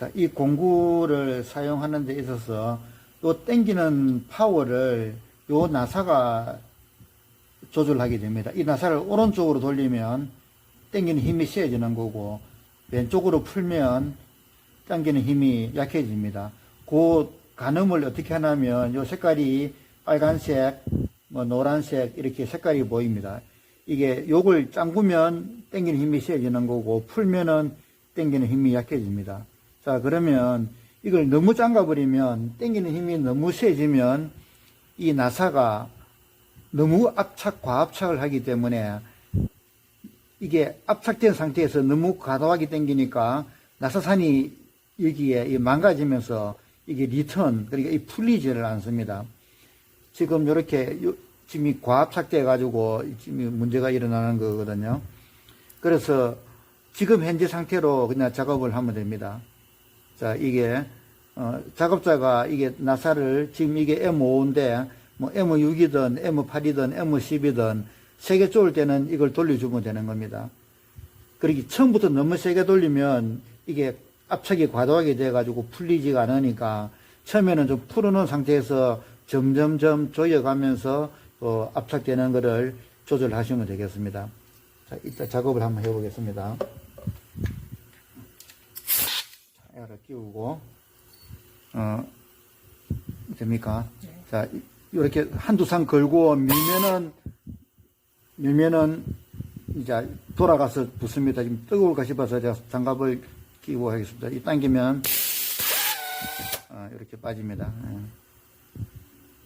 자, 이 공구를 사용하는 데 있어서 요 땡기는 파워를 요 나사가 조절하게 됩니다. 이 나사를 오른쪽으로 돌리면 땡기는 힘이 세지는 거고 왼쪽으로 풀면 당기는 힘이 약해집니다. 그 가늠을 어떻게 하냐면 요 색깔이 빨간색, 뭐 노란색 이렇게 색깔이 보입니다. 이게 요걸 잠그면 당기는 힘이 세지는 거고 풀면은 당기는 힘이 약해집니다. 자 그러면 이걸 너무 잠가 버리면 당기는 힘이 너무 세지면 이 나사가 너무 압착 과압착을 하기 때문에 이게 압착된 상태에서 너무 과도하게 당기니까 나사산이 여기에 이 망가지면서 이게 리턴 그러니까 이 풀리지를 않습니다. 지금 이렇게 지금 이 과압착돼 가지고 지금 이 문제가 일어나는 거거든요. 그래서 지금 현재 상태로 그냥 작업을 하면 됩니다. 자 이게 어, 작업자가 이게 나사를 지금 이게 M5인데 뭐 M6이든 M8이든 M10이든 세게 쪼을 때는 이걸 돌려주면 되는 겁니다. 그러기 처음부터 너무 세게 돌리면 이게 압착이 과도하게 돼가지고 풀리지가 않으니까 처음에는 좀 풀어놓은 상태에서 점점점 조여가면서 어, 압착되는 것을 조절하시면 되겠습니다. 자, 이따 작업을 한번 해보겠습니다. 자, 에어를 끼우고, 어, 됩니까? 자, 이- 이렇게 한두 상 걸고 밀면은, 밀면은 이제 돌아가서 붙습니다. 지금 뜨거울까 싶어서 제가 장갑을 끼고 하겠습니다. 이 당기면, 어, 이렇게 빠집니다. 예.